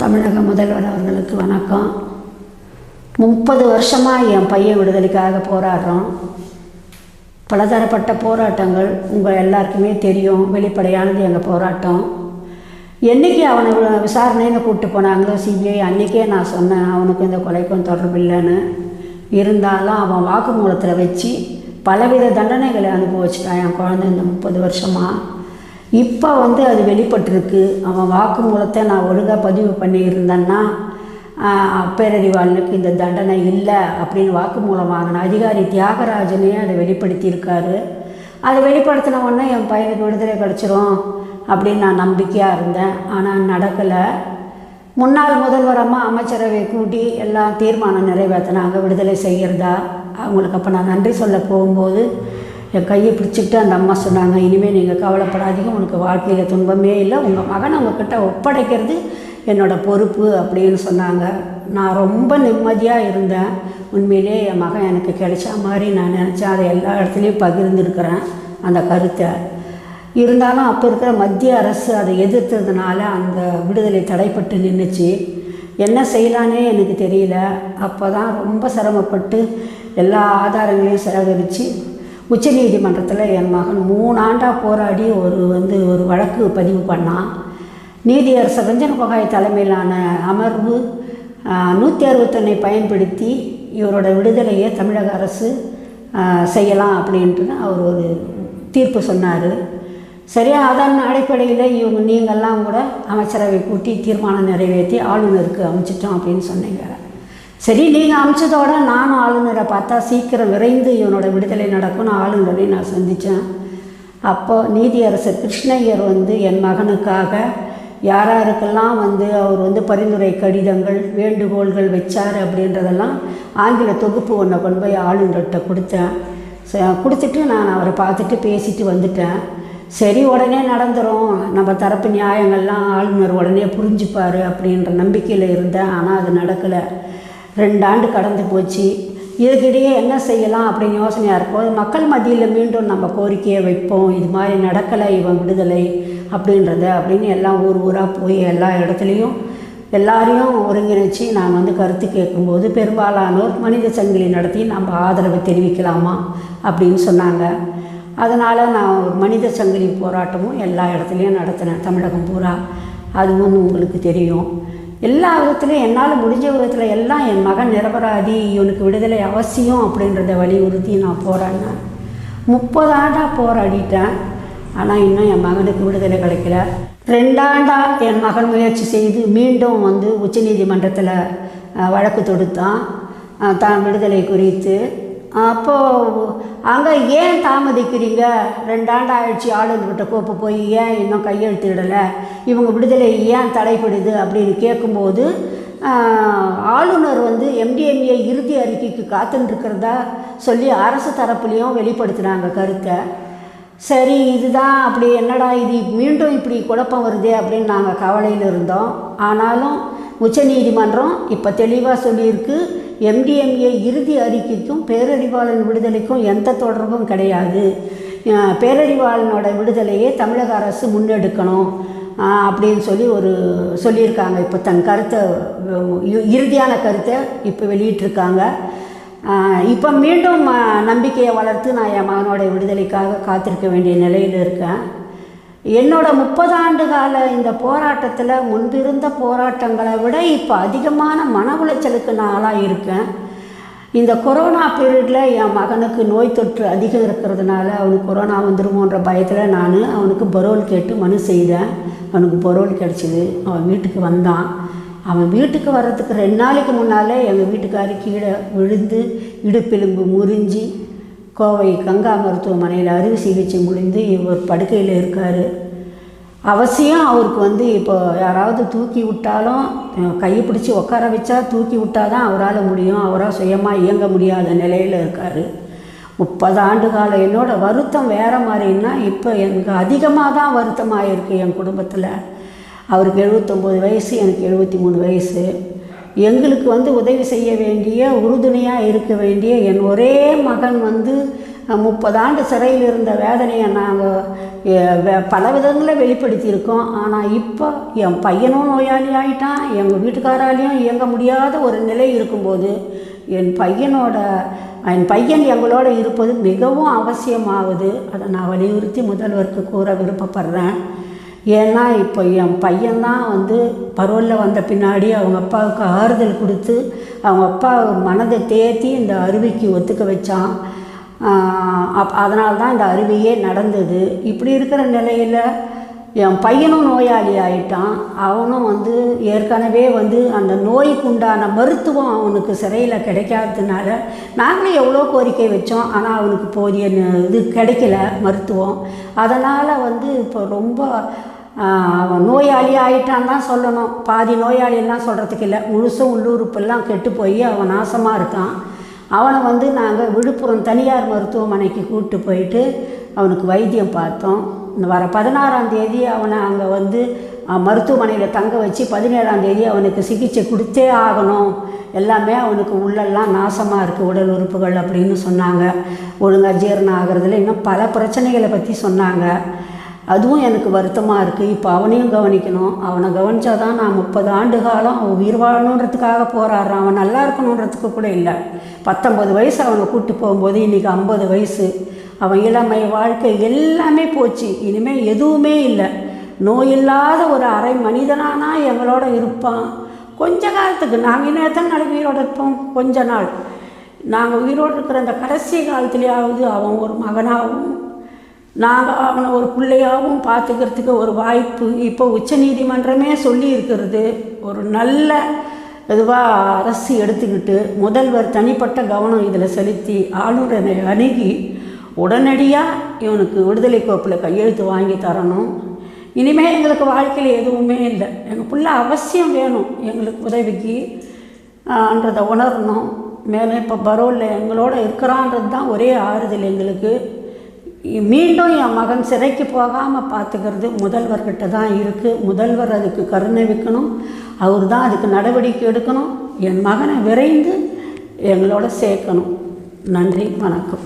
தமிழக முதல்வர் அவர்களுக்கு வணக்கம். முப்பது வருஷமாக என் பையன் விடுதலைக்காக போராடுறோம் பலதரப்பட்ட போராட்டங்கள் உங்கள் எல்லாருக்குமே தெரியும். வெளிப்படையானது எங்கள் போராட்டம். என்றைக்கு அவனை விசாரணைன்னு கூப்பிட்டு போனாங்களோ சிபிஐ அன்றைக்கே நான் சொன்னேன் அவனுக்கு இந்த கொலைக்கும் தொடர்பு இல்லைன்னு. இருந்தாலும் அவன் வாக்குமூலத்தில் வச்சு பலவித தண்டனைகளை அனுபவிச்சிட்டான் என் குழந்தை இந்த முப்பது வருஷமாக இப்போ வந்து அது வெளிப்பட்டிருக்கு. அவன் வாக்குமூலத்தை நான் ஒழுங்காக பதிவு பண்ணியிருந்தேன்னா பேரறிவாளனுக்கு இந்த தண்டனை இல்லை அப்படின்னு வாக்குமூலம் வாங்கின அதிகாரி தியாகராஜனே அதை வெளிப்படுத்தியிருக்காரு. அதை வெளிப்படுத்தின உடனே என் பையனுக்கு விடுதலை கிடச்சிரும் அப்படின்னு நான் நம்பிக்கையாக இருந்தேன். ஆனால் நடக்கலை. முன்னாள் முதல்வர் அம்மா அமைச்சரவை கூட்டி எல்லாம் தீர்மானம் நிறைவேற்றினாங்க விடுதலை செய்கிறதா அவங்களுக்கு அப்போ நான் நன்றி சொல்ல போகும்போது என் கையை பிடிச்சிக்கிட்டு அந்த அம்மா சொன்னாங்க இனிமேல் நீங்கள் கவலைப்படாதீங்க உனக்கு வாழ்க்கையில் துன்பமே இல்லை. உங்கள் மகனை உங்ககிட்ட ஒப்படைக்கிறது என்னோடய பொறுப்பு அப்படின்னு சொன்னாங்க. நான் ரொம்ப நிம்மதியாக இருந்தேன். உண்மையிலே என் மகன் எனக்கு கிடைச்ச மாதிரி நான் நினச்சேன். அதை எல்லா இடத்துலையும் பகிர்ந்துருக்கிறேன் அந்த கருத்தை. இருந்தாலும் அப்போ இருக்கிற மத்திய அரசு அதை எதிர்த்ததுனால அந்த விடுதலை தடைப்பட்டு நின்றுச்சு என்ன செய்யலானே எனக்கு தெரியல. அப்போ தான் ரொம்ப சிரமப்பட்டு எல்லா ஆதாரங்களையும் சேகரித்து உச்சநீதிமன்றத்தில் என் மகன் மூணு ஆண்டாக போராடி ஒரு வந்து ஒரு வழக்கு பதிவு பண்ணான் நீதியரசர் ரஞ்சன் கோகாய் தலைமையிலான அமர்வு நூற்றி அறுபத்தொன்னை பயன்படுத்தி இவரோட விடுதலையை தமிழக அரசு செய்யலாம் அப்படின்ட்டு அவர் ஒரு தீர்ப்பு சொன்னார். சரியா அதன் அடிப்படையில் இவங்க நீங்கள்லாம் கூட அமைச்சரவை கூட்டி தீர்மானம் நிறைவேற்றி ஆளுநருக்கு அமைச்சிட்டோம் அப்படின்னு சொன்னீங்க. சரி நீங்கள் அமிச்சதோட நானும் ஆளுநரை பார்த்தா சீக்கிரம் விரைந்து இவனோட விடுதலை நடக்கும்னு ஆளுநரை நான் சந்தித்தேன் அப்போது நீதியரசர் கிருஷ்ணய்யர் வந்து என் மகனுக்காக யார் யாருக்கெல்லாம் வந்து அவர் வந்து பரிந்துரை கடிதங்கள் வேண்டுகோள்கள் வச்சார் அப்படின்றதெல்லாம் ஆங்கில தொகுப்பு ஒன்றை கொண்டு போய் ஆளுநர்கிட்ட கொடுத்தேன். கொடுத்துட்டு நான் அவரை பார்த்துட்டு பேசிட்டு வந்துட்டேன். சரி உடனே நடந்துரும். நம்ம தரப்பு நியாயங்கள்லாம் ஆளுநர் உடனே புரிஞ்சுப்பார் அப்படின்ற நம்பிக்கையில் இருந்தேன். ஆனால் அது நடக்கலை. ரெண்டு ஆண்டு கடந்து போச்சு. இதுக்கிடையே என்ன செய்யலாம் அப்படின்னு யோசனையாக இருக்கும். மக்கள் மத்தியில் மீண்டும் நம்ம கோரிக்கையை வைப்போம். இது மாதிரி நடக்கலை இவன் விடுதலை அப்படின்றத அப்படின்னு எல்லாம் ஊர் ஊராக போய் எல்லா இடத்துலையும் எல்லாரையும் ஒருங்கிணைச்சு நான் வந்து கருத்து கேட்கும்போது பெரும்பாலானோர் மனித சங்கிலி நடத்தி நம்ம ஆதரவு தெரிவிக்கலாமா அப்படின்னு சொன்னாங்க. அதனால் நான் ஒரு மனித சங்கிலி போராட்டமும் எல்லா இடத்துலையும் நடத்தினேன். தமிழகம் பூரா. அதுவும் உங்களுக்கு தெரியும். எல்லா விதத்துலையும் என்னால் முடிஞ்ச விதத்தில் எல்லாம் என் மகன் நிரபராதி இவனுக்கு விடுதலை அவசியம் அப்படின்றத வலியுறுத்தி நான் போராடினேன். முப்பது ஆண்டாக போராடிட்டேன். ஆனால் இன்னும் என் மகனுக்கு விடுதலை கிடைக்கல. ரெண்டாண்டா என் மகன் முயற்சி செய்து மீண்டும் வந்து உச்சநீதிமன்றத்தில் வழக்கு தொடுத்தான். தான் விடுதலை குறித்து அப்போது அங்கே ஏன் தாமதிக்கிறீங்க? ரெண்டாண்டு ஆயிடுச்சு ஆளுநர்கிட்ட கோப்பு போய் ஏன் இன்னும் கையெழுத்திடலை? இவங்க விடுதலை ஏன் தடைப்படுது அப்படின்னு கேட்கும்போது ஆளுநர் வந்து எம்டிஎம்ஏ இறுதி அறிக்கைக்கு காத்துன்ட்ருக்கிறதா சொல்லி அரசு தரப்புலையும் வெளிப்படுத்தினாங்க கருத்தை. சரி இதுதான் அப்படி என்னடா இது மீண்டும் இப்படி குழப்பம் வருதே அப்படின்னு நாங்கள் கவலையில் இருந்தோம். ஆனாலும் உச்சநீதிமன்றம் இப்போ தெளிவாக சொல்லியிருக்கு. எம்டிஎம்ஏ இறுதி அறிக்கைக்கும் பேரறிவாளன் விடுதலைக்கும் எந்த தொடர்பும் கிடையாது. பேரறிவாளனோட விடுதலையே தமிழக அரசு முன்னெடுக்கணும். அப்படின்னு சொல்லி ஒரு சொல்லியிருக்காங்க. இப்போ தன் கருத்தை இ- இறுதியான கருத்தை இப்போ வெளியிட்டிருக்காங்க. இப்போ மீண்டும் நம்பிக்கையை வளர்த்து நான் என் மகனோட விடுதலைக்காக காத்திருக்க வேண்டிய நிலையில் இருக்கேன். என்னோட முப்பது ஆண்டு கால இந்த போராட்டத்தில் முன்பிருந்த போராட்டங்களை விட இப்போ அதிகமான மன உளைச்சலுக்கு நான் ஆளாக இருக்கேன். இந்த கொரோனா பீரியடில் என் மகனுக்கு நோய் தொற்று அதிகம் இருக்கிறதுனால அவனுக்கு கொரோனா வந்துருமோன்ற பயத்தில் நான் அவனுக்கு பரோல் கேட்டு மனு செய்தேன். அவனுக்கு பரோல் கிடச்சிது. அவன் வீட்டுக்கு வந்தான். அவன் வீட்டுக்கு வர்றதுக்கு ரெண்டு நாளைக்கு முன்னாலே எங்கள் வீட்டுக்காரி கீழே விழுந்து இடுப்பெலும்பு முறிஞ்சி கோவை கங்கா மருத்துவமனையில் அறுவை சிகிச்சை முடிந்து இவர் படுக்கையில் இருக்கார். அவசியம் அவருக்கு வந்து இப்போ யாராவது தூக்கி விட்டாலும் கையை பிடிச்சி உட்கார வச்சா தூக்கி விட்டால் தான் அவரால் முடியும். அவரால் சுயமாக இயங்க முடியாத நிலையில் இருக்கார். முப்பது ஆண்டு காலம் என்னோட வருத்தம் வேறு மாதிரின்னா இப்போ எனக்கு அதிகமாக தான் வருத்தமாக இருக்குது என் குடும்பத்தில். அவருக்கு எழுபத்தொம்போது வயசு எனக்கு எழுபத்தி மூணு வயசு. எங்களுக்கு வந்து உதவி செய்ய வேண்டிய உறுதுணையாக இருக்க வேண்டிய என் ஒரே மகன் வந்து முப்பது ஆண்டு சிறையில் இருந்த வேதனையை நாங்கள் பல விதங்களில் வெளிப்படுத்தியிருக்கோம். ஆனால் இப்போ என் பையனும் நோயாளி ஆகிட்டான் எங்கள் வீட்டுக்காராலையும் இயங்க முடியாத ஒரு நிலை இருக்கும்போது என் பையனோட என் பையன் எங்களோட இருப்பது மிகவும் அவசியமாகுது. அதை நான் வலியுறுத்தி முதல்வருக்கு கூற விருப்பப்படுறேன். ஏன்னா இப்போ என் பையன்தான் வந்து பருவலில் வந்த பின்னாடி அவங்க அப்பாவுக்கு ஆறுதல் கொடுத்து அவங்க அப்பா மனதை தேத்தி இந்த அருவிக்கு ஒத்துக்க வச்சான். அப் அதனால தான் இந்த அருவியே நடந்தது. இப்படி இருக்கிற நிலையில் என் பையனும் நோயாளி ஆயிட்டான். அவனும் வந்து ஏற்கனவே வந்து அந்த நோய்க்கு உண்டான மருத்துவம் அவனுக்கு சிறையில் கிடைக்காததுனால நாங்களும் எவ்வளோ கோரிக்கை வச்சோம். ஆனால் அவனுக்கு போதிய இது கிடைக்கல மருத்துவம். அதனால் வந்து இப்போ ரொம்ப அவன் நோயாளி ஆயிட்டான் தான் சொல்லணும். பாதி நோயாளியெல்லாம் சொல்கிறதுக்கு இல்லை. முழுசும் உள்ளுறுப்பெல்லாம் கெட்டு போய் அவன் நாசமாக இருக்கான். அவனை வந்து நாங்கள் விழுப்புரம் தனியார் மருத்துவமனைக்கு கூப்பிட்டு போயிட்டு அவனுக்கு வைத்தியம் பார்த்தோம். இந்த வர பதினாறாம் தேதி அவனை அங்கே வந்து மருத்துவமனையில் தங்க வச்சு பதினேழாம் தேதி அவனுக்கு சிகிச்சை கொடுத்தே ஆகணும். எல்லாமே அவனுக்கு உள்ளெல்லாம் நாசமாக இருக்குது உடல் உறுப்புகள் அப்படின்னு சொன்னாங்க. ஒழுங்கா ஜீரணம் ஆகிறதுல இன்னும் பல பிரச்சனைகளை பற்றி சொன்னாங்க. அதுவும் எனக்கு வருத்தமாக இருக்குது இப்போ அவனையும் கவனிக்கணும். அவனை கவனிச்சாதான் நான் முப்பது ஆண்டு காலம் அவன் உயிர் வாழணுன்றதுக்காக போராடுறான். அவன் நல்லா இருக்கணுன்றதுக்கு கூட இல்லை. பத்தொம்பது வயசு அவனை கூப்பிட்டு போகும்போது இன்றைக்கி ஐம்பது வயசு. அவன் இளமை வாழ்க்கை எல்லாமே போச்சு. இனிமேல் எதுவுமே இல்லை. நோயில்லாத ஒரு அரை மனிதனானா எங்களோட இருப்பான். கொஞ்ச காலத்துக்கு நாங்கள் இன்னும் எத்தனை நாளைக்கு உயிரோடு இருப்போம்? கொஞ்ச நாள். நாங்கள் உயிரோடு இருக்கிற அந்த கடைசி காலத்துலேயாவது அவன் ஒரு மகனாகவும் நாங்கள் அவனை ஒரு பிள்ளையாகவும் பார்த்துக்கிறதுக்கு ஒரு வாய்ப்பு. இப்போ உச்சநீதிமன்றமே சொல்லி இருக்கிறது ஒரு நல்ல இதுவாக அரசு எடுத்துக்கிட்டு முதல்வர் தனிப்பட்ட கவனம் இதில் செலுத்தி ஆளுநரை அணுகி உடனடியாக இவனுக்கு விடுதலை கோப்பில் கையெழுத்து வாங்கி தரணும். இனிமேல் எங்களுக்கு வாழ்க்கையில் எதுவுமே இல்லை. எங்கள் பிள்ளை அவசியம் வேணும். எங்களுக்கு உதவிக்கு என்றதை உணரணும். மேலே இப்போ பரோலில் எங்களோட இருக்கிறான்றது தான் ஒரே ஆறுதல் எங்களுக்கு. மீண்டும் என் மகன் சிறைக்கு போகாமல் பார்த்துக்கிறது முதல்வர்கிட்ட தான் இருக்குது முதல்வர் அதுக்கு கருணை வைக்கணும். அவர் தான் அதுக்கு நடவடிக்கை எடுக்கணும். என் மகனை விரைந்து எங்களோட சேர்க்கணும். நன்றி வணக்கம்.